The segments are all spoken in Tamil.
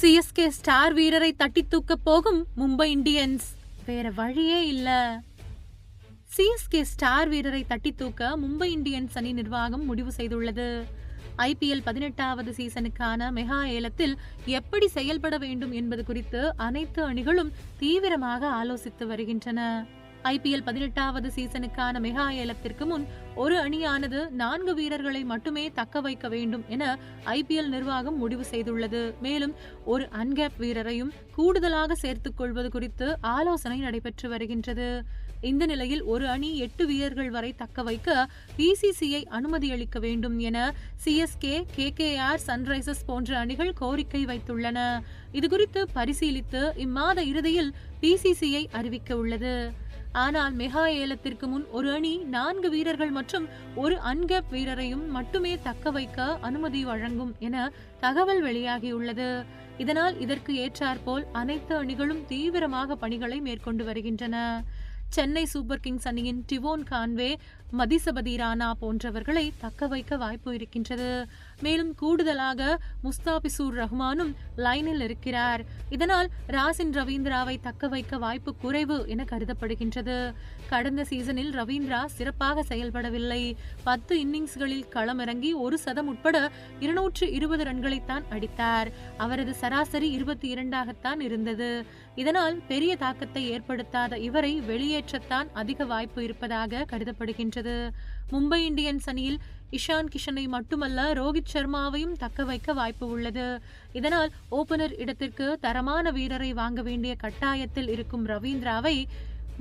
சிஎஸ்கே ஸ்டார் வீரரை தட்டி தூக்க போகும் மும்பை இந்தியன்ஸ். வேற வழியே இல்ல. சிஎஸ்கே ஸ்டார் வீரரை தட்டி தூக்க மும்பை இந்தியன்ஸ் அணி நிர்வாகம் முடிவு செய்துள்ளது. ஐபிஎல் பதினெட்டாவது சீசனுக்கான மெகா ஏலத்தில் எப்படி செயல்பட வேண்டும் என்பது குறித்து அனைத்து அணிகளும் தீவிரமாக ஆலோசித்து வருகின்றன. ஐபிஎல் பதினெட்டாவது சீசனுக்கான மெகா ஏலத்திற்கு முன் ஒரு அணியானது நான்கு வீரர்களை மட்டுமே தக்க வைக்க வேண்டும் என ஐபிஎல் நிர்வாகம் முடிவு செய்துள்ளது. மேலும் ஒரு அன்கேப் வீரரையும் கூடுதலாக சேர்த்துக் கொள்வது குறித்து ஆலோசனை நடைபெற்று வருகின்றது. இந்த நிலையில் ஒரு அணி எட்டு வீரர்கள் வரை தக்க வைக்க பிசிசிஐ அனுமதி அளிக்க வேண்டும் என சிஎஸ்கே கேகேஆர் சன்ரைசர்ஸ் போன்ற அணிகள் கோரிக்கை வைத்துள்ளன. இதுகுறித்து பரிசீலித்து இம்மாத இறுதியில் பிசிசிஐ அறிவிக்க உள்ளது. ஆனால் மெகா ஏலத்திற்கு முன் ஒரு அணி நான்கு வீரர்கள் மற்றும் ஒரு அன்கேப் வீரரையும் மட்டுமே தக்க வைக்க அனுமதி வழங்கும் என தகவல் வெளியாகியுள்ளது. இதனால் இதற்கு ஏற்றாற்போல் அனைத்து அணிகளும் தீவிரமாக பணிகளை மேற்கொண்டு வருகின்றன. சென்னை சூப்பர் கிங்ஸ் அணியின் டிவோன் கான்வே மதிசபதி ராணா போன்றவர்களை தக்க வைக்க வாய்ப்பு இருக்கின்றது. மேலும் கூடுதலாக முஸ்தாபிசூர் ரஹ்மானும் லைனில் இருக்கிறார். இதனால் ராசின் ரவீந்திராவை தக்க வைக்க வாய்ப்பு குறைவு என கருதப்படுகின்றது. கடந்த சீசனில் ரவீந்திரா சிறப்பாக செயல்படவில்லை. பத்து இன்னிங்ஸ்களில் களமிறங்கி ஒரு சதம் உட்பட இருநூற்று இருபது ரன்களைத்தான் அடித்தார். அவரது சராசரி இருபத்தி இரண்டாகத்தான் இருந்தது. இதனால் பெரிய தாக்கத்தை ஏற்படுத்தாத இவரை வெளியேற்றத்தான் அதிக வாய்ப்பு இருப்பதாக கருதப்படுகின்றது. மும்பை இந்தியன்ஸ் அணியில் இஷான் கிஷனை மட்டுமல்ல ரோஹித் சர்மாவையும் தக்க வைக்க வாய்ப்பு உள்ளது. இதனால் ஓபனர் இடத்திற்கு தரமான வீரரை வாங்க வேண்டிய கட்டாயத்தில் இருக்கும் ரவீந்திராவை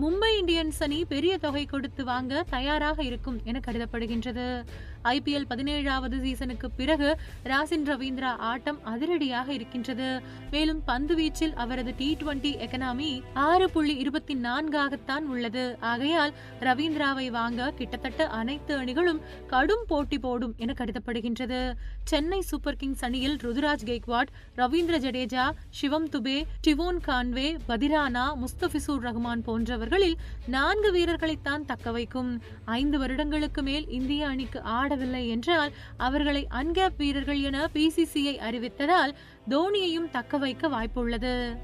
மும்பை இந்தியன்ஸ் அணி பெரிய தொகை கொடுத்து வாங்க தயாராக இருக்கும் என கருதப்படுகின்றது. ஐபிஎல் பதினேழாவது சீசனுக்கு பிறகு ராசின் ரவீந்திரா ஆட்டம் அதிரடியாக இருக்கின்றது. மேலும் பந்து வீச்சில் அவரது டி டுவெண்டி எக்கனாமி ஆறு புள்ளி இருபத்தி நான்காகத்தான் உள்ளது. ஆகையால் ரவீந்திராவை வாங்க கிட்டத்தட்ட அனைத்து அணிகளும் கடும் போட்டி போடும் என கருதப்படுகின்றது. சென்னை சூப்பர் கிங்ஸ் அணியில் ருதுராஜ் கெய்க்வாட் ரவீந்திர ஜடேஜா சிவம் துபே டிவோன் கான்வே பதிரானா முஸ்தபிசூர் ரஹ்மான் போன்றவர் போன்றவர்களில் நான்கு வீரர்களைத்தான் தக்க வைக்கும். ஐந்து வருடங்களுக்கு மேல் இந்திய அணிக்கு ஆடவில்லை என்றால் அவர்களை அன்கேப் வீரர்கள் என பிசிசிஐ அறிவித்ததால் தோனியையும் தக்க வைக்க வாய்ப்புள்ளது.